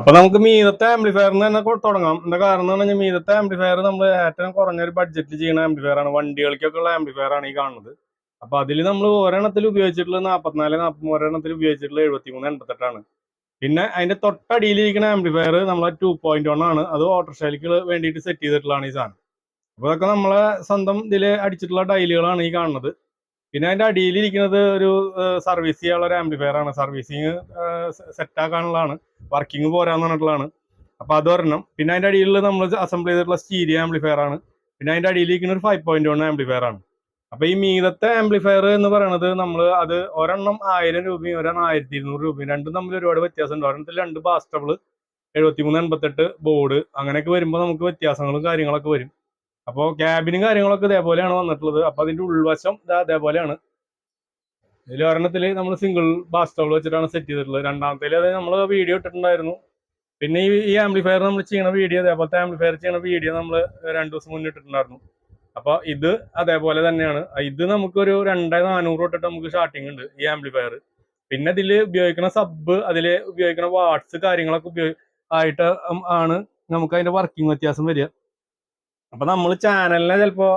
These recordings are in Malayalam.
അപ്പൊ നമുക്ക് മീതത്തെ ആംപ്ലിഫയറിന് തന്നെ തുടങ്ങാം. എന്താ കാരണം എന്ന് പറഞ്ഞാൽ മീതത്തെ ആംപ്ലിഫയർ നമ്മൾ ഏറ്റവും കുറഞ്ഞ ഒരു ബഡ്ജറ്റിൽ ചെയ്യുന്ന ആംപ്ലിഫയർ ആണ്. വണ്ടികൾക്കൊക്കെ ഉള്ള ആംപ്ലിഫയർ ആണ് ഈ കാണുന്നത്. അപ്പൊ അതിൽ നമ്മൾ ഒരെണ്ണത്തിൽ ഉപയോഗിച്ചിട്ടുള്ള നാൽപ്പത്തിനാല് നാൽപ്പത്തി ഒരെണ്ണത്തിൽ ഉപയോഗിച്ചിട്ടുള്ള എഴുപത്തിമൂന്ന് എൺപത്തെട്ടാണ്. പിന്നെ അതിന്റെ തൊട്ടടിയിലിരിക്കുന്ന ആംപ്ലിഫയർ നമ്മളെ ടു പോയിന്റ് വൺ ആണ്. അത് ഓട്ടോറിക്ഷയ്ക്ക് വേണ്ടിയിട്ട് സെറ്റ് ചെയ്തിട്ടുള്ളതാണ് ഈ സാധനം. അപ്പൊ അതൊക്കെ നമ്മളെ സ്വന്തം ഇതിൽ അടിച്ചിട്ടുള്ള ഡയലുകളാണ് ഈ കാണുന്നത്. പിന്നെ അതിന്റെ അടിയിലിരിക്കുന്നത് ഒരു സർവീസ് ചെയ്യാനുള്ള ഒരു ആംപ്ലിഫയർ ആണ്. സർവീസിങ് സെറ്റ് ആക്കാനുള്ളതാണ്. വർക്കിംഗ് പോരാന്ന് പറഞ്ഞിട്ടുള്ളതാണ്. അപ്പൊ അത് ഒരെണ്ണം. പിന്നെ അതിന്റെ അടിയിൽ നമ്മൾ അസംബിൾ ചെയ്തിട്ടുള്ള സ്റ്റീരിയ ആംപ്ലിഫയർ ആണ്. പിന്നെ അതിന്റെ അടിയിലിരിക്കുന്ന ഒരു ഫൈവ് പോയിന്റ് വൺ ആംപ്ലിഫയർ ആണ്. അപ്പോൾ ഈ മീതത്തെ ആംപ്ലിഫയർ എന്ന് പറയുന്നത് നമ്മൾ അത് ഒരെണ്ണം ആയിരം രൂപയും ഒരെണ്ണം ആയിരത്തി ഇരുന്നൂറ് രൂപയും രണ്ടും തമ്മിൽ ഒരുപാട് വ്യത്യാസമുണ്ട്. ഒരെണ്ണത്തിൽ രണ്ട് ബാസ്റ്റബിൾ എഴുപത്തിമൂന്ന് എൺപത്തെട്ട് ബോർഡ് അങ്ങനെയൊക്കെ വരുമ്പോൾ നമുക്ക് വ്യത്യാസങ്ങളും കാര്യങ്ങളൊക്കെ വരും. അപ്പോൾ ക്യാബിനും കാര്യങ്ങളൊക്കെ ഇതേപോലെയാണ് വന്നിട്ടുള്ളത്. അപ്പോൾ അതിന്റെ ഉൾവശം ഇതേപോലെയാണ്. ഇതിൽ ഒരെണ്ണത്തിൽ നമ്മൾ സിംഗിൾ ബാസ് ബാസ്റ്റബിൾ വെച്ചിട്ടാണ് സെറ്റ് ചെയ്തിട്ടുള്ളത്. രണ്ടാമത്തേൽ അത് നമ്മൾ വീഡിയോ ഇട്ടിട്ടുണ്ടായിരുന്നു. പിന്നെ ഈ ഈ ആംപ്ലിഫയർ നമ്മൾ ചെയ്യണ വീഡിയോ അതേപോലത്തെ ആംപ്ലിഫയർ ചെയ്യണ വീഡിയോ നമ്മൾ രണ്ടു ദിവസം മുന്നേ ഇട്ടിട്ടുണ്ടായിരുന്നു. അപ്പൊ ഇത് അതേപോലെ തന്നെയാണ്. ഇത് നമുക്കൊരു രണ്ടേ നാനൂറ് തൊട്ടിട്ട് നമുക്ക് സ്റ്റാർട്ടിങ് ഉണ്ട് ഈ ആംപ്ലിഫയർ പിന്നെ ഇതിൽ ഉപയോഗിക്കുന്ന സബ് അതിൽ ഉപയോഗിക്കുന്ന വാട്സ് കാര്യങ്ങളൊക്കെ ഉപയോഗി ആയിട്ട് ആണ് നമുക്ക് അതിന്റെ വർക്കിംഗ് വ്യത്യാസം വരിക. അപ്പൊ നമ്മൾ ചാനലിനെ ചിലപ്പോ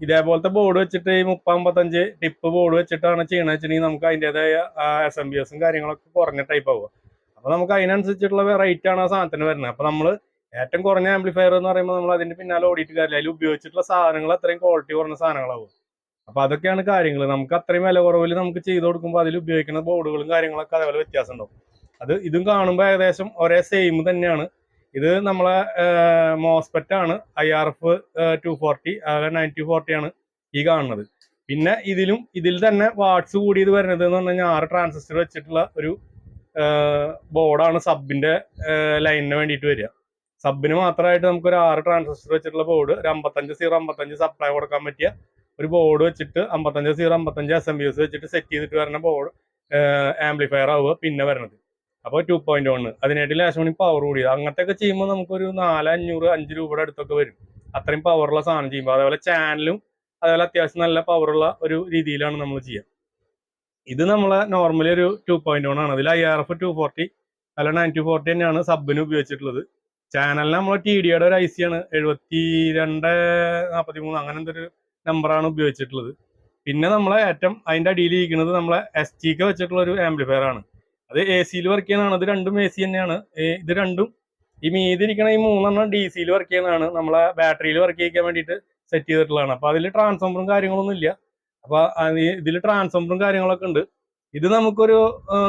ഇതേപോലത്തെ ബോർഡ് വെച്ചിട്ട് ഈ മുപ്പത് അമ്പത്തഞ്ച് ടിപ്പ് ബോർഡ് വെച്ചിട്ടാണ് ചെയ്യണത് വെച്ചിട്ടുണ്ടെങ്കിൽ നമുക്ക് അതിന്റെതായ എസ് എം ബി എസും കാര്യങ്ങളൊക്കെ കുറഞ്ഞ ടൈപ്പ് ആവുക. അപ്പൊ നമുക്ക് അതിനനുസരിച്ചിട്ടുള്ള റേറ്റ് ആണ് ആ സാധനത്തിന് വരുന്നത്. അപ്പൊ നമ്മൾ ഏറ്റവും കുറഞ്ഞ ആംപ്ലിഫയർ എന്ന് പറയുമ്പോൾ നമ്മൾ അതിന്റെ പിന്നാലെ ഓടിയിട്ട് കാര്യമില്ല. അതിൽ ഉപയോഗിച്ചിട്ടുള്ള സാധനങ്ങൾ അത്രയും ക്വാളിറ്റി കുറഞ്ഞ സാധനങ്ങളാവും. അപ്പൊ അതൊക്കെയാണ് കാര്യങ്ങൾ നമുക്ക് അത്രയും വില കുറവിൽ നമുക്ക് ചെയ്ത് കൊടുക്കുമ്പോൾ അതിൽ ഉപയോഗിക്കുന്ന ബോർഡുകളും കാര്യങ്ങളൊക്കെ അതേപോലെ വ്യത്യാസം ഉണ്ടാവും അത് ഇതും കാണുമ്പോൾ ഏകദേശം ഒരേ സെയിം തന്നെയാണ്. ഇത് നമ്മളെ മോസ്പെറ്റ് ആണ്. I R F two forty ninety forty ആണ് ഈ കാണുന്നത്. പിന്നെ ഇതിലും ഇതിൽ തന്നെ വാട്സ് കൂടിയത് വരുന്നത് എന്ന് പറഞ്ഞു കഴിഞ്ഞാൽ ആറ് ട്രാൻസിസ്റ്റർ വെച്ചിട്ടുള്ള ഒരു ബോർഡാണ് സബിന്റെ ലൈനിന് വേണ്ടിയിട്ട് വരിക. സബിന് മാത്രമായിട്ട് നമുക്ക് ഒരു ആറ് ട്രാൻസിസ്റ്റർ വെച്ചിട്ടുള്ള ബോർഡ് ഒരു അമ്പത്തഞ്ച് സീറോ അമ്പത്തഞ്ച് സപ്ലൈ കൊടുക്കാൻ പറ്റിയ ഒരു ബോർഡ് വെച്ചിട്ട് അമ്പത്തഞ്ച് സീറോ അമ്പത്തഞ്ച് എസ് എം ബി എസ് വെച്ചിട്ട് സെറ്റ് ചെയ്തിട്ട് വരുന്ന ബോർഡ് ആംപ്ലിഫയർ ആവുക പിന്നെ വരുന്നത്. അപ്പോൾ ടു പോയിന്റ് വൺ അതിനായിട്ട് ലാസ്റ്റ് മണി പവർ കൂടി. അങ്ങനത്തെ ഒക്കെ ചെയ്യുമ്പോൾ നമുക്കൊരു നാല് അഞ്ഞൂറ് അഞ്ച് രൂപയുടെ അടുത്തൊക്കെ വരും. അത്രയും പവറുള്ള സാധനം ചെയ്യുമ്പോൾ അതേപോലെ ചാനലും അതേപോലെ അത്യാവശ്യം നല്ല പവറുള്ള ഒരു രീതിയിലാണ് നമ്മൾ ചെയ്യുക ഇത് നമ്മളെ നോർമലി ഒരു ടു പോയിന്റ് വൺ ആണ്. അതിൽ I R F two forty അല്ല നയൻ ടു ഫോർട്ടി തന്നെയാണ് സബിന് ഉപയോഗിച്ചിട്ടുള്ളത്. ചാനലിന് നമ്മൾ ടി ഡിയുടെ ഒരു ഐ സി ആണ്. എഴുപത്തി രണ്ട് നാൽപ്പത്തി മൂന്ന് അങ്ങനത്തെ ഒരു നമ്പറാണ് ഉപയോഗിച്ചിട്ടുള്ളത്. പിന്നെ നമ്മളെ ഏറ്റവും അതിന്റെ അടിയിൽ ഇരിക്കുന്നത് നമ്മളെ എസ് ടിക്ക് വെച്ചിട്ടുള്ള ഒരു ആംപ്ലിഫയർ ആണ്. അത് എ സിയിൽ വർക്ക് ചെയ്യുന്നതാണ്. അത് രണ്ടും എ സി തന്നെയാണ്. ഇത് രണ്ടും ഈ മീതിരിക്കണ ഈ മൂന്നെണ്ണം ഡി സിയിൽ വർക്ക് ചെയ്യുന്നതാണ്. നമ്മളെ ബാറ്ററിയിൽ വർക്ക് ചെയ്യിക്കാൻ വേണ്ടിയിട്ട് സെറ്റ് ചെയ്തിട്ടുള്ളതാണ്. അപ്പൊ അതിൽ ട്രാൻസ്ഫോമറും കാര്യങ്ങളൊന്നും ഇല്ല. അപ്പൊ ഇതിൽ ട്രാൻസ്ഫോമറും കാര്യങ്ങളൊക്കെ ഉണ്ട്. ഇത് നമുക്കൊരു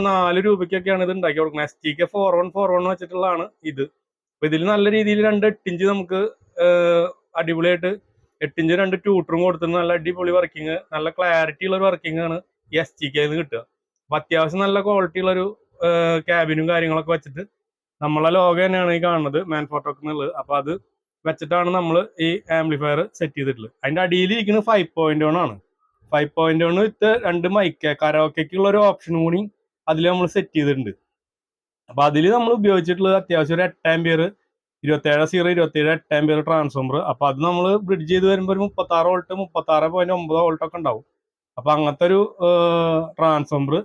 നാല് രൂപയ്ക്കൊക്കെയാണ് ഇത് ഉണ്ടാക്കി കൊടുക്കുന്നത്. S T K four one four one വെച്ചിട്ടുള്ളതാണ് ഇത്. അപ്പൊ ഇതിൽ നല്ല രീതിയിൽ രണ്ട് എട്ടിഞ്ച് നമുക്ക് അടിപൊളിയായിട്ട് എട്ടിഞ്ച് രണ്ട് ട്യൂട്ടറും കൊടുത്തിട്ട് നല്ല അടിപൊളി വർക്കിംഗ് നല്ല ക്ലാരിറ്റി ഉള്ള ഒരു വർക്കിംഗ് ആണ് എസ് ടി കെ കിട്ടുക. അപ്പൊ അത്യാവശ്യം നല്ല ക്വാളിറ്റി ഉള്ള ഒരു ക്യാബിനും കാര്യങ്ങളൊക്കെ വെച്ചിട്ട് നമ്മളെ ലോഗ തന്നെയാണ് ഈ കാണുന്നത് മാൻ ഫോട്ടോക്ക് എന്നുള്ളത്. അപ്പൊ അത് വെച്ചിട്ടാണ് നമ്മൾ ഈ ആംപ്ലിഫയർ സെറ്റ് ചെയ്തിട്ടുള്ളത്. അതിന്റെ അടിയിൽ ഇരിക്കുന്നത് ഫൈവ് പോയിന്റ് വൺ ആണ്. ഫൈവ് പോയിന്റ് വൺ വിത്ത് രണ്ട് മൈക്ക് കരോക്കയ്ക്കുള്ള ഒരു ഓപ്ഷൻ കൂടി അതിൽ നമ്മൾ സെറ്റ് ചെയ്തിട്ടുണ്ട്. അപ്പൊ അതിൽ നമ്മൾ ഉപയോഗിച്ചിട്ടുള്ളത് അത്യാവശ്യം ഒരു എട്ട് ആംപിയർ ഇരുപത്തേഴ് സീറോ ഇരുപത്തേഴ് എട്ട് പേര് ട്രാൻസ്ഫോമർ അപ്പൊ അത് നമ്മൾ ബ്രിഡ്ജ് ചെയ്ത് വരുമ്പോൾ ഒരു മുപ്പത്താറ് വോൾട്ട് മുപ്പത്താറ് പോയിന്റ് ഒമ്പത് വോൾട്ട് ഒക്കെ ഉണ്ടാവും. അപ്പൊ അങ്ങനത്തെ ഒരു ട്രാൻസ്ഫോമർ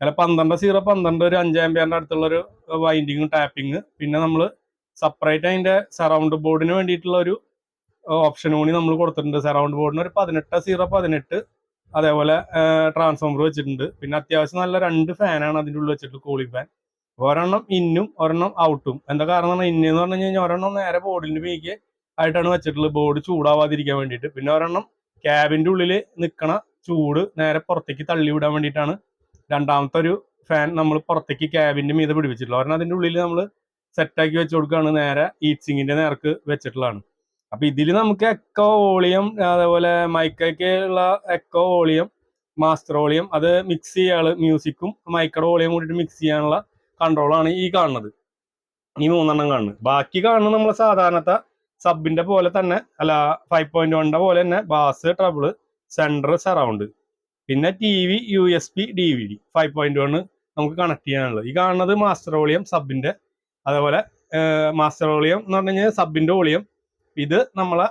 അല്ല പന്ത്രണ്ട് സീറോ പന്ത്രണ്ട് ഒരു അഞ്ച് ആംബിയറിന്റെ അടുത്തുള്ള ഒരു വൈൻഡിങ് ടാപ്പിംഗ് പിന്നെ നമ്മൾ സെപ്പറേറ്റ് അതിന്റെ സറൗണ്ട് ബോർഡിന് വേണ്ടിയിട്ടുള്ള ഒരു ഓപ്ഷൻ കൂടി നമ്മൾ കൊടുത്തിട്ടുണ്ട്. സറൗണ്ട് ബോർഡിന് ഒരു പതിനെട്ട് സീറോ പതിനെട്ട് അതേപോലെ ട്രാൻസ്ഫോമർ വെച്ചിട്ടുണ്ട്. പിന്നെ അത്യാവശ്യം നല്ല രണ്ട് ഫാനാണ് അതിന്റെ ഉള്ളിൽ വെച്ചിട്ട് കൂളിംഗ് ഫാൻ ഒരെണ്ണം ഇന്നും ഒരെണ്ണം ഔട്ടും എന്താ കാരണം ഇന്നെന്ന് പറഞ്ഞു കഴിഞ്ഞാൽ ഒരെണ്ണം നേരെ ബോർഡിന്റെ മീക്ക് ആയിട്ടാണ് വെച്ചിട്ടുള്ളത്. ബോർഡ് ചൂടാവാതിരിക്കാൻ വേണ്ടിയിട്ട്. പിന്നെ ഒരെണ്ണം ക്യാബിന്റെ ഉള്ളിൽ നിൽക്കണ ചൂട് നേരെ പുറത്തേക്ക് തള്ളി വിടാൻ വേണ്ടിയിട്ടാണ് രണ്ടാമത്തെ ഒരു ഫാൻ നമ്മൾ പുറത്തേക്ക് ക്യാബിന്റെ മീതെ പിടിപ്പിച്ചിട്ടുള്ളൂ. കാരണം അതിന്റെ ഉള്ളിൽ നമ്മൾ സെറ്റാക്കി വെച്ച് കൊടുക്കുകയാണ് നേരെ ഈച്ചിങ്ങിന്റെ നേർക്ക് വെച്ചിട്ടുള്ളതാണ്. അപ്പൊ ഇതിൽ നമുക്ക് എക്കോ വോളിയം അതേപോലെ മൈക്കയ്ക്ക് ഉള്ള എക്കോ വോളിയം മാസ്റ്റർ വോളിയം അത് മിക്സ് ചെയ്യാൾ മ്യൂസിക്കും മൈക്കയുടെ വോളിയം കൂടിയിട്ട് മിക്സ് ചെയ്യാനുള്ള കൺട്രോളാണ് ഈ കാണുന്നത്. ഈ മൂന്നെണ്ണം കാണുന്നത്. ബാക്കി കാണുന്നത് നമ്മൾ സാധാരണത്തെ സബിന്റെ പോലെ തന്നെ അല്ല ഫൈവ് പോയിന്റ് വണ്ണിന്റെ പോലെ തന്നെ ബാസ് ട്രബിൾ സെന്റർ സറൗണ്ട് പിന്നെ T V U S P D V D five point one നമുക്ക് കണക്ട് ചെയ്യാനുള്ളത്. ഈ കാണുന്നത് മാസ്റ്റർ വോളിയം സബിന്റെ അതേപോലെ മാസ്റ്റർ വോളിയം എന്ന് പറഞ്ഞു കഴിഞ്ഞാൽ സബിന്റെ വോളിയം ഇത് നമ്മളെ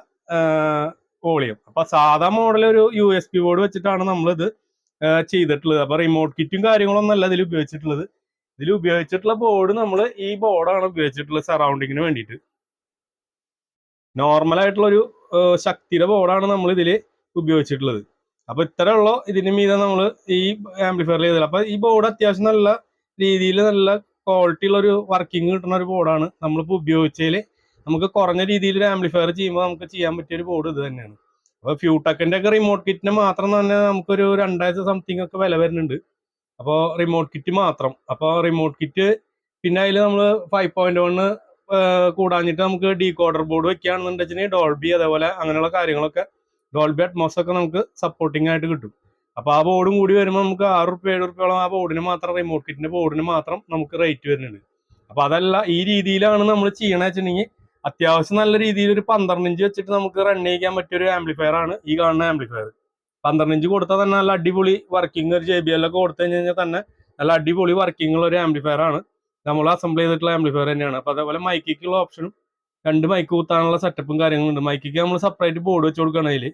വോളിയം അപ്പൊ സാധാ മോഡൽ ഒരു യു എസ് പി ബോർഡ് വെച്ചിട്ടാണ് നമ്മളിത് ചെയ്തിട്ടുള്ളത്. അപ്പൊ റിമോട്ട് കിറ്റും കാര്യങ്ങളൊന്നും അല്ല ഇതിൽ ഉപയോഗിച്ചിട്ടുള്ളത്. ഇതിൽ ഉപയോഗിച്ചിട്ടുള്ള ബോർഡ് നമ്മൾ ഈ ബോർഡാണ് ഉപയോഗിച്ചിട്ടുള്ളത് സറൗണ്ടിങ്ങിന് വേണ്ടിയിട്ട്. നോർമൽ ആയിട്ടുള്ള ഒരു ശക്തിയുടെ ബോർഡാണ് നമ്മൾ ഇതിൽ ഉപയോഗിച്ചിട്ടുള്ളത്. അപ്പൊ ഇത്രയുള്ള. ഇതിന് മീതെ നമ്മൾ ഈ ആംപ്ലിഫയർ ചെയ്തത്. അപ്പൊ ഈ ബോർഡ് അത്യാവശ്യം നല്ല രീതിയിൽ നല്ല ക്വാളിറ്റി ഉള്ള ഒരു വർക്കിംഗ് കിട്ടുന്ന ഒരു ബോർഡാണ് നമ്മളിപ്പോൾ ഉപയോഗിച്ചതിൽ നമുക്ക് കുറഞ്ഞ രീതിയിൽ ഒരു ആംപ്ലിഫയർ ചെയ്യുമ്പോൾ നമുക്ക് ചെയ്യാൻ പറ്റിയ ഒരു ബോർഡ് ഇത് തന്നെയാണ്. അപ്പൊ ഫ്യൂടെക്കിന്റെ ഒക്കെ റിമോട്ട് കിറ്റിന് മാത്രം തന്നെ നമുക്കൊരു രണ്ടായിരത്തി സംതിങ് ഒക്കെ വില വരുന്നുണ്ട്. അപ്പോൾ റിമോട്ട് കിറ്റ് മാത്രം. അപ്പോൾ റിമോട്ട് കിറ്റ് പിന്നെ അതിൽ നമ്മൾ ഫൈവ് പോയിന്റ് വണ് കൂടാഞ്ഞിട്ട് നമുക്ക് ഡീ കോഡർ ബോർഡ് വെക്കുകയാണെന്നുണ്ടെങ്കിൽ ഡോൾബി അതേപോലെ അങ്ങനെയുള്ള കാര്യങ്ങളൊക്കെ ഡോൾബി അറ്റ്മോസ് ഒക്കെ നമുക്ക് സപ്പോർട്ടിംഗ് ആയിട്ട് കിട്ടും. അപ്പൊ ആ ബോർഡും കൂടി വരുമ്പോൾ നമുക്ക് ആറ് റുപ്യ ഏഴ് റുപ്യോളം ആ ബോർഡിന് മാത്രം റിമോട്ട് കിറ്റിന്റെ ബോർഡിന് മാത്രം നമുക്ക് റേറ്റ് വരുന്നുണ്ട്. അപ്പൊ അതല്ല ഈ രീതിയിലാണ് നമ്മൾ ചെയ്യണ വെച്ചിട്ടുണ്ടെങ്കിൽ അത്യാവശ്യം നല്ല രീതിയിൽ ഒരു പന്ത്രണ്ട് ഇഞ്ച് വെച്ചിട്ട് നമുക്ക് റൺ ചെയ്യാൻ പറ്റിയ ഒരു ആംപ്ലിഫയർ ആണ് ഈ കാണുന്ന ആംപ്ലിഫയർ പന്ത്രണ്ട് ഇഞ്ച് കൊടുത്താൽ തന്നെ നല്ല അടിപൊളി വർക്കിംഗ് ഒരു ജെ ബി എൽ ഒക്കെ കൊടുത്തു കഴിഞ്ഞാൽ തന്നെ നല്ല അടിപൊളി വർക്കിംഗ് ഉള്ള ഒരു ആംപ്ലിഫയർ ആണ്. നമ്മൾ അസംബിൾ ചെയ്തിട്ടുള്ള ആംപ്ലിഫയർ തന്നെയാണ്. അപ്പൊ അതേപോലെ മൈക്കിക്കുള്ള ഓപ്ഷനും രണ്ട് മൈക്ക് കുത്താനുള്ള സെറ്റപ്പും കാര്യങ്ങളും ഉണ്ട്. മൈക്കിക്ക് നമ്മൾ സെപ്പറേറ്റ് ബോർഡ് വെച്ച് കൊടുക്കണം അതിൽ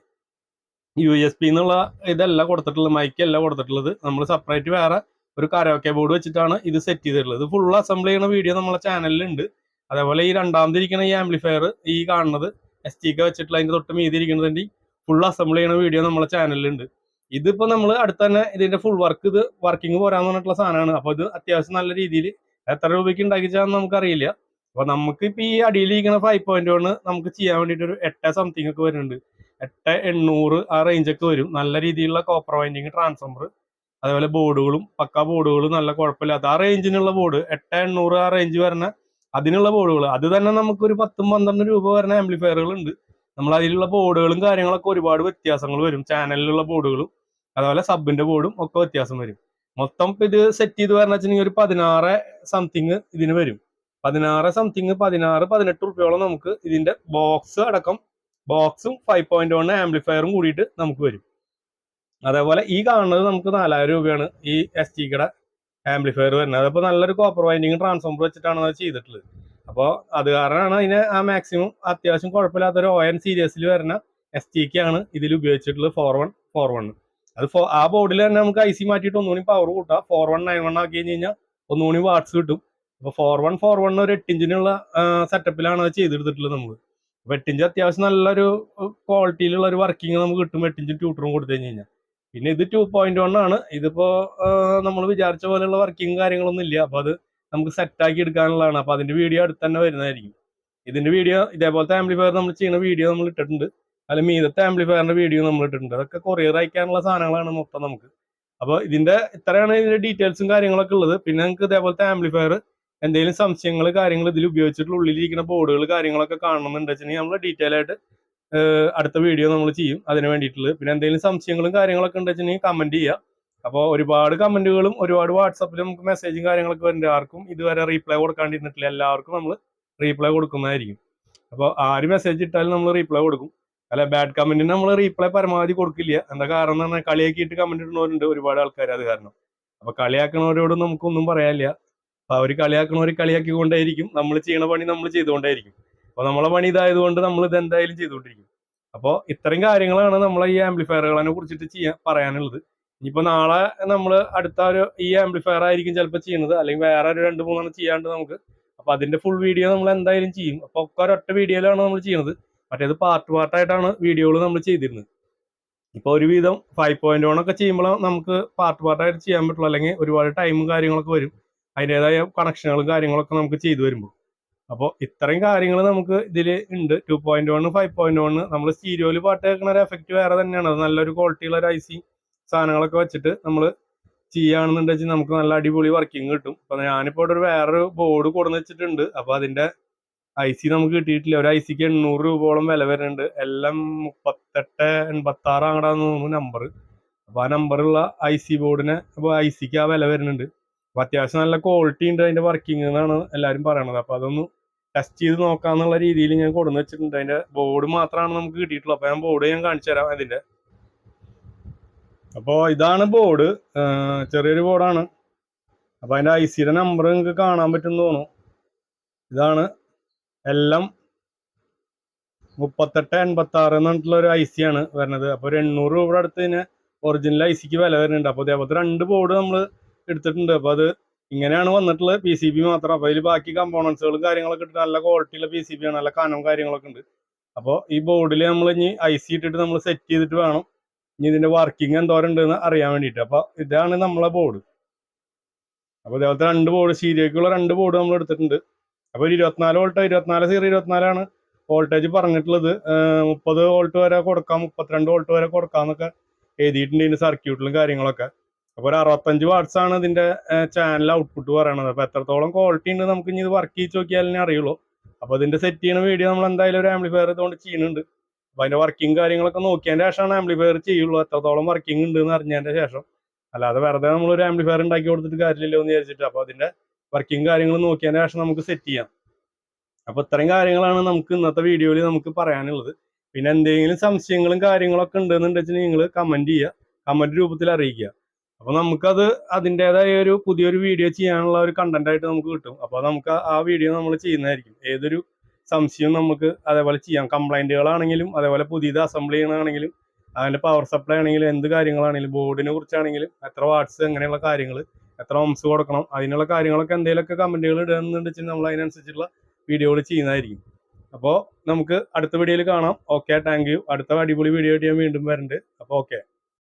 യു എസ് പി എന്നുള്ള ഇതല്ല കൊടുത്തിട്ടുള്ളത് മൈക്ക് കൊടുത്തിട്ടുള്ളത്. നമ്മൾ സെപ്പറേറ്റ് വേറെ ഒരു കരോക്കെ ബോർഡ് വെച്ചിട്ടാണ് ഇത് സെറ്റ് ചെയ്തിട്ടുള്ളത്. ഫുൾ അസംബിൾ ചെയ്യുന്ന വീഡിയോ നമ്മളെ ചാനലിലുണ്ട് അതേപോലെ ഈ രണ്ടാമതിരിക്കുന്ന ഈ ആംപ്ലിഫയർ ഈ കാണുന്നത് എസ് ടി ഒക്കെ വെച്ചിട്ടുള്ള അതിന്റെ തൊട്ട് മീതി ഇരിക്കുന്നതിന്റെ ഫുൾ അസംബിൾ ചെയ്യുന്ന വീഡിയോ നമ്മളെ ചാനലിലുണ്ട് ഇതിപ്പോ നമ്മൾ അടുത്ത തന്നെ ഇതിന്റെ ഫുൾ വർക്ക് ഇത് വർക്കിംഗ് പോരാന്ന് പറഞ്ഞിട്ടുള്ള സാധനമാണ്. അപ്പോൾ ഇത് അത്യാവശ്യം നല്ല രീതിയിൽ എത്ര രൂപയ്ക്ക് ഉണ്ടാക്കിച്ചാന്ന് നമുക്കറിയില്ല. അപ്പോൾ നമുക്ക് ഇപ്പൊ ഈ അടിയിലിരിക്കുന്ന ഫൈവ് പോയിന്റ് വണ് നമുക്ക് ചെയ്യാൻ വേണ്ടിയിട്ട് ഒരു എട്ട് സംതിങ് ഒക്കെ വരുന്നുണ്ട്. എട്ട് എണ്ണൂറ് ആ റേഞ്ചൊക്കെ വരും. നല്ല രീതിയിലുള്ള കോപ്പർ വൈൻഡിങ് ട്രാൻസ്ഫോമർ അതേപോലെ ബോർഡുകളും പക്ക ബോർഡുകളും നല്ല കുഴപ്പമില്ലാത്ത ആ റേഞ്ചിനുള്ള ബോർഡ് എട്ട് എണ്ണൂറ് ആ റേഞ്ച് വരുന്ന അതിനുള്ള ബോർഡുകൾ അത് തന്നെ നമുക്ക് ഒരു പത്തും പന്ത്രണ്ട് രൂപ വരുന്ന ആംപ്ലിഫയറുകൾ ഉണ്ട്. നമ്മൾ അതിലുള്ള ബോർഡുകളും കാര്യങ്ങളൊക്കെ ഒരുപാട് വ്യത്യാസങ്ങൾ വരും. ചാനലിലുള്ള ബോർഡുകളും അതുപോലെ സബിന്റെ ബോർഡും ഒക്കെ വ്യത്യാസം വരും. മൊത്തം ഇത് സെറ്റ് ചെയ്ത് പറഞ്ഞാൽ ഒരു പതിനാറ് സംതിങ് ഇതിന് വരും. പതിനാറ് സംതിങ് പതിനാറ് പതിനെട്ട് റുപ്യോളം നമുക്ക് ഇതിന്റെ ബോക്സ് അടക്കം ബോക്സും ഫൈവ് പോയിന്റ് വൺ ആംപ്ലിഫയറും കൂടിയിട്ട് നമുക്ക് വരും. അതേപോലെ ഈ കാണുന്നത് നമുക്ക് നാലായിരം രൂപയാണ് ഈ എസ് ടിക്കടെ ആംപ്ലിഫയർ വരുന്നത്. അതിപ്പോൾ നല്ലൊരു കോപ്പർ വൈൻഡിങ് ട്രാൻസ്ഫോമർ വെച്ചിട്ടാണ് അത് ചെയ്തിട്ടുള്ളത്. അപ്പോൾ അത് കാരണമാണ് അതിന് ആ മാക്സിമം അത്യാവശ്യം കുഴപ്പമില്ലാത്തൊരു ഒ എൻ സീരീസിൽ വരുന്ന എസ് ടി ആണ് ഇതിൽ ഉപയോഗിച്ചിട്ടുള്ളത് ഫോർ വൺ ഫോർ വൺ അത് ആ ബോർഡിൽ തന്നെ നമുക്ക് ഐ സി മാറ്റിയിട്ട് ഒന്നുകൂടി പവർ കൂട്ടാം. ഫോർ വൺ നയൻ വൺ ആക്കി കഴിഞ്ഞ് കഴിഞ്ഞാൽ ഒന്നുകൂടി വാട്സ് കിട്ടും. അപ്പോൾ ഫോർ വൺ ഫോർ വൺ ഒരു എട്ട് ഇഞ്ചിനുള്ള സെറ്റപ്പിലാണ് അത് ചെയ്തെടുത്തിട്ടുള്ളത് നമ്മൾ എട്ടിഞ്ച് അത്യാവശ്യം നല്ലൊരു ക്വാളിറ്റിയിലുള്ള ഒരു വർക്കിംഗ് നമുക്ക് കിട്ടും. വെട്ടിഞ്ചും ട്യൂട്ടറും കൊടുത്തു കഴിഞ്ഞ് കഴിഞ്ഞാൽ പിന്നെ ഇത് ടു പോയിന്റ് വൺ ആണ്. ഇതിപ്പോ നമ്മൾ വിചാരിച്ച പോലെയുള്ള വർക്കിംഗ് കാര്യങ്ങളൊന്നും ഇല്ല. അപ്പൊ അത് നമുക്ക് സെറ്റ് ആക്കി എടുക്കാനുള്ളതാണ്. അപ്പൊ അതിന്റെ വീഡിയോ അടുത്ത് തന്നെ വരുന്നതായിരിക്കും. ഇതിന്റെ വീഡിയോ ഇതേപോലത്തെ ആംപ്ലിഫയർ നമ്മൾ ചെയ്യുന്ന വീഡിയോ നമ്മൾ ഇട്ടിട്ടുണ്ട്. അല്ലെങ്കിൽ മീതത്തെ ആംപ്ലിഫയറിന്റെ വീഡിയോ നമ്മൾ ഇട്ടിട്ടുണ്ട്. അതൊക്കെ കൊറിയർ അയക്കാനുള്ള സാധനങ്ങളാണ് മൊത്തം നമുക്ക്. അപ്പോൾ ഇതിന്റെ ഇത്രയാണ് ഇതിന്റെ ഡീറ്റെയിൽസും കാര്യങ്ങളൊക്കെ ഉള്ളത്. പിന്നെ നിങ്ങൾക്ക് ഇതേപോലത്തെ ആംപ്ലിഫയർ എന്തെങ്കിലും സംശയങ്ങൾ കാര്യങ്ങൾ ഇതിൽ ഉപയോഗിച്ചിട്ടുള്ള ഉള്ളിലിരിക്കുന്ന ബോർഡുകൾ കാര്യങ്ങളൊക്കെ കാണണമെന്നുണ്ടെന്നുവെച്ചിട്ടുണ്ടെങ്കിൽ നമ്മൾ ഡീറ്റെയിൽ ആയിട്ട് അടുത്ത വീഡിയോ നമ്മൾ ചെയ്യും. അതിന് വേണ്ടിയിട്ടുള്ളത്. പിന്നെ എന്തെങ്കിലും സംശയങ്ങളും കാര്യങ്ങളൊക്കെ ഉണ്ടെന്നുവെച്ചിട്ടുണ്ടെങ്കിൽ കമന്റ് ചെയ്യുക അപ്പോൾ ഒരുപാട് കമന്റുകളും ഒരുപാട് വാട്സപ്പിൽ നമുക്ക് മെസ്സേജും കാര്യങ്ങളൊക്കെ വരുന്നുണ്ട് ആർക്കും ഇതുവരെ റീപ്ലൈ കൊടുക്കാണ്ടിരുന്നിട്ടില്ല. എല്ലാവർക്കും നമ്മൾ റീപ്ലൈ കൊടുക്കുന്നതായിരിക്കും. അപ്പോൾ ആര് മെസ്സേജ് ഇട്ടാലും നമ്മൾ റീപ്ലൈ കൊടുക്കും. അല്ല ബാഡ് കമന്റിന് നമ്മൾ റീപ്ലൈ പരമാവധി കൊടുക്കില്ല. എന്താ കാരണം എന്ന് പറഞ്ഞാൽ കളിയാക്കിയിട്ട് കമന്റ് ഇടുന്നവരുണ്ട് ഒരുപാട് ആൾക്കാർ അത് കാരണം. അപ്പൊ കളിയാക്കുന്നവരോട് നമുക്കൊന്നും പറയാനില്ല. അപ്പൊ അവർ കളിയാക്കണവർ കളിയാക്കിക്കൊണ്ടേയിരിക്കും. നമ്മൾ ചെയ്യണ പണി നമ്മൾ ചെയ്തുകൊണ്ടേയിരിക്കും. അപ്പൊ നമ്മളെ പണി ഇതായതുകൊണ്ട് നമ്മൾ ഇത് എന്തായാലും ചെയ്തുകൊണ്ടിരിക്കും. അപ്പോൾ ഇത്രയും കാര്യങ്ങളാണ് നമ്മളെ ഈ ആംപ്ലിഫയറുകളെ കുറിച്ചിട്ട് ചെയ്യാൻ പറയാനുള്ളത്. ഇനിയിപ്പോ നാളെ നമ്മൾ അടുത്ത ഒരു ഈ ആംപ്ലിഫയർ ആയിരിക്കും ചിലപ്പോൾ ചെയ്യുന്നത്. അല്ലെങ്കിൽ വേറെ ഒരു രണ്ട് മൂന്നെണ്ണം ചെയ്യാണ്ട് നമുക്ക്. അപ്പൊ അതിന്റെ ഫുൾ വീഡിയോ നമ്മൾ എന്തായാലും ചെയ്യും. അപ്പൊ ഒക്കെ ഒരൊറ്റ വീഡിയോയിലാണ് നമ്മൾ ചെയ്യുന്നത്. മറ്റേത് പാർട്ട് പാർട്ടായിട്ടാണ് വീഡിയോകൾ നമ്മൾ ചെയ്തിരുന്നത്. ഇപ്പൊ ഒരുവിധം ഫൈവ് പോയിന്റ് വൺ ഒക്കെ ചെയ്യുമ്പോൾ നമുക്ക് പാർട്ട് പാർട്ടായിട്ട് ചെയ്യാൻ പറ്റുള്ളൂ. അല്ലെങ്കിൽ ഒരുപാട് ടൈമും കാര്യങ്ങളൊക്കെ വരും. അതിന്റെതായ കണക്ഷനുകളും കാര്യങ്ങളൊക്കെ നമുക്ക് ചെയ്തു വരുമ്പോൾ. അപ്പോൾ ഇത്രയും കാര്യങ്ങൾ നമുക്ക് ഇതിൽ ഉണ്ട്. Two point one five point one നമ്മൾ സ്റ്റീരിയോയിൽ പാട്ട് കേൾക്കുന്ന ഒരു എഫക്റ്റ് വേറെ തന്നെയാണ്. അത് നല്ലൊരു ക്വാളിറ്റിയുള്ള ഒരു ഐ സി സാധനങ്ങളൊക്കെ വെച്ചിട്ട് നമ്മൾ ചെയ്യുകയാണെന്നുണ്ടെങ്കിൽ നമുക്ക് നല്ല അടിപൊളി വർക്കിംഗ് കിട്ടും. അപ്പൊ ഞാനിപ്പോ ഇവിടെ ഒരു വേറൊരു ബോർഡ് കൊടുന്ന് വെച്ചിട്ടുണ്ട്. അപ്പൊ അതിന്റെ ഐ സി നമുക്ക് കിട്ടിയിട്ടില്ല. ഒരു ഐ സിക്ക് എണ്ണൂറ് രൂപയോളം വില വരുന്നുണ്ട്. എല്ലാം മുപ്പത്തെട്ട് എൺപത്തി ആറ് അങ്ങടാന്ന് തോന്നുന്നു നമ്പർ അപ്പൊ ആ നമ്പറുള്ള ഐ സി ബോർഡിനെ അപ്പൊ ഐ സിക്ക് ആ വില വരുന്നുണ്ട്. അപ്പൊ അത്യാവശ്യം നല്ല ക്വാളിറ്റി ഉണ്ട് അതിന്റെ വർക്കിംഗ് എന്നാണ് എല്ലാവരും പറയണത്. അപ്പൊ അതൊന്ന് ടെസ്റ്റ് ചെയ്ത് നോക്കാന്നുള്ള രീതിയിൽ ഞാൻ കൊടുന്ന് വെച്ചിട്ടുണ്ട്. അതിന്റെ ബോർഡ് മാത്രമാണ് നമുക്ക് കിട്ടിയിട്ടുള്ളത്. അപ്പൊ ഞാൻ ബോർഡ് ഞാൻ കാണിച്ചു തരാം അതിന്റെ. അപ്പോൾ ഇതാണ് ബോർഡ് ചെറിയൊരു ബോർഡാണ് അപ്പൊ അതിന്റെ ഐ സിയുടെ നമ്പർ നിങ്ങൾക്ക് കാണാൻ പറ്റും തോന്നുന്നു. ഇതാണ് എല്ലാം മുപ്പത്തെട്ട് എൺപത്തി ആറ് എന്നിട്ടുള്ള ഒരു ഐ സി ആണ് വരുന്നത്. അപ്പൊ ഒരു എണ്ണൂറ് രൂപയുടെ അടുത്ത് തന്നെ ഒറിജിനൽ ഐ സിക്ക് വില വരുന്നുണ്ട്. അപ്പൊ അതേപോലത്തെ രണ്ട് ബോർഡ് നമ്മൾ എടുത്തിട്ടുണ്ട്. അപ്പൊ അത് ഇങ്ങനെയാണ് വന്നിട്ടുള്ളത്. പി സി ബി മാത്രം. അപ്പോൾ അതിൽ ബാക്കി കമ്പോണൻസുകളും കാര്യങ്ങളൊക്കെ ഇട്ടിട്ട് നല്ല ക്വാളിറ്റിയുള്ള പി സി ബി ആണ്. നല്ല കനം കാര്യങ്ങളൊക്കെ ഉണ്ട്. അപ്പോൾ ഈ ബോർഡിൽ നമ്മൾ ഇനി ഐ സി ഇട്ടിട്ട് നമ്മൾ സെറ്റ് ചെയ്തിട്ട് വേണം. ഇനി ഇതിന്റെ വർക്കിംഗ് എന്തോരം ഉണ്ടെന്ന് അറിയാൻ വേണ്ടിയിട്ട്. അപ്പോൾ ഇതാണ് നമ്മളെ ബോർഡ് അപ്പോൾ ഇതേപോലത്തെ രണ്ട് ബോർഡ് സീരിയക്കുള്ള രണ്ട് ബോർഡ് നമ്മൾ എടുത്തിട്ടുണ്ട്. അപ്പോൾ ഒരു ഇരുപത്തിനാല് വോൾട്ട് ഇരുപത്തിനാല് സീറോ ഇരുപത്തിനാലാണ് വോൾട്ടേജ് പറഞ്ഞിട്ടുള്ളത്. മുപ്പത് വോൾട്ട് വരെ കൊടുക്കാം. മുപ്പത്തിരണ്ട് വോൾട്ട് വരെ കൊടുക്കാന്നൊക്കെ എഴുതിയിട്ടുണ്ട് ഇതിന്റെ സർക്യൂട്ടിലും കാര്യങ്ങളൊക്കെ. അപ്പോൾ ഒരു അറുപത്തഞ്ച് വാട്ട്സ് ആണ് ഇതിന്റെ ചാനൽ ഔട്ട്പുട്ട് പറയണത്. അപ്പൊ എത്രത്തോളം ക്വാളിറ്റി ഉണ്ട് നമുക്ക് ഇനി ഇത് വർക്ക് ചെയ്ത് നോക്കിയാലേ അറിയുള്ളൂ. അപ്പൊ ഇതിന്റെ സെറ്റ് ചെയ്യുന്ന വീഡിയോ നമ്മൾ എന്തായാലും ഒരു ആംപ്ലിഫയർ ഇതുകൊണ്ട് ചെയ്യുന്നുണ്ട് അപ്പൊ അതിന്റെ വർക്കിംഗ് കാര്യങ്ങളൊക്കെ നോക്കിയതിന്റെ ശേഷമാണ് ആംപ്ലിഫയർ ചെയ്യുള്ളൂ. എത്രത്തോളം വർക്കിംഗ് ഉണ്ട് എന്ന് അറിഞ്ഞതിന്റെ ശേഷം. അല്ലാതെ വെറുതെ നമ്മൾ ഒരു ആംപ്ലിഫയർ ഉണ്ടാക്കി കൊടുത്തിട്ട് കാര്യമില്ലല്ലോ എന്ന് വിചാരിച്ചിട്ട് അപ്പൊ അതിന്റെ വർക്കിംഗ് കാര്യങ്ങൾ നോക്കിയതിന് ശേഷം നമുക്ക് സെറ്റ് ചെയ്യാം. അപ്പൊ ഇത്രയും കാര്യങ്ങളാണ് നമുക്ക് ഇന്നത്തെ വീഡിയോയിൽ നമുക്ക് പറയാനുള്ളത്. പിന്നെ എന്തെങ്കിലും സംശയങ്ങളും കാര്യങ്ങളൊക്കെ ഉണ്ടെന്നുണ്ടെങ്കിൽ നിങ്ങൾ കമന്റ് ചെയ്യുക. കമന്റ് രൂപത്തിൽ അറിയിക്കുക. അപ്പോൾ നമുക്കത് അതിന്റെതായ ഒരു പുതിയൊരു വീഡിയോ ചെയ്യാനുള്ള ഒരു കണ്ടന്റ് ആയിട്ട് നമുക്ക് കിട്ടും. അപ്പൊ നമുക്ക് ആ വീഡിയോ നമ്മൾ ചെയ്യുന്നതായിരിക്കും. ഏതൊരു സംശയവും നമുക്ക് അതേപോലെ ചെയ്യാം. കംപ്ലൈന്റുകളാണെങ്കിലും അതേപോലെ പുതിയത് അസംബിൾ ചെയ്യണമാണെങ്കിലും അതിന്റെ പവർ സപ്ലൈ ആണെങ്കിലും എന്ത് കാര്യങ്ങളാണെങ്കിലും ബോർഡിനെ കുറിച്ചാണെങ്കിലും എത്ര വാട്ട്സ് അങ്ങനെയുള്ള കാര്യങ്ങൾ എത്ര ഓംസ് കൊടുക്കണം അതിനുള്ള കാര്യങ്ങളൊക്കെ എന്തെങ്കിലുമൊക്കെ കമന്റുകൾ ഇടുന്നുണ്ടെങ്കിൽ നമ്മൾ അതിനനുസരിച്ചുള്ള വീഡിയോകൾ ചെയ്യുന്നതായിരിക്കും. അപ്പോൾ നമുക്ക് അടുത്ത വീഡിയോയിൽ കാണാം. ഓക്കെ താങ്ക് യു അടുത്ത അടിപൊളി വീഡിയോ ആയിട്ട് ഞാൻ വീണ്ടും വരുന്നുണ്ട് അപ്പോൾ ഓക്കെ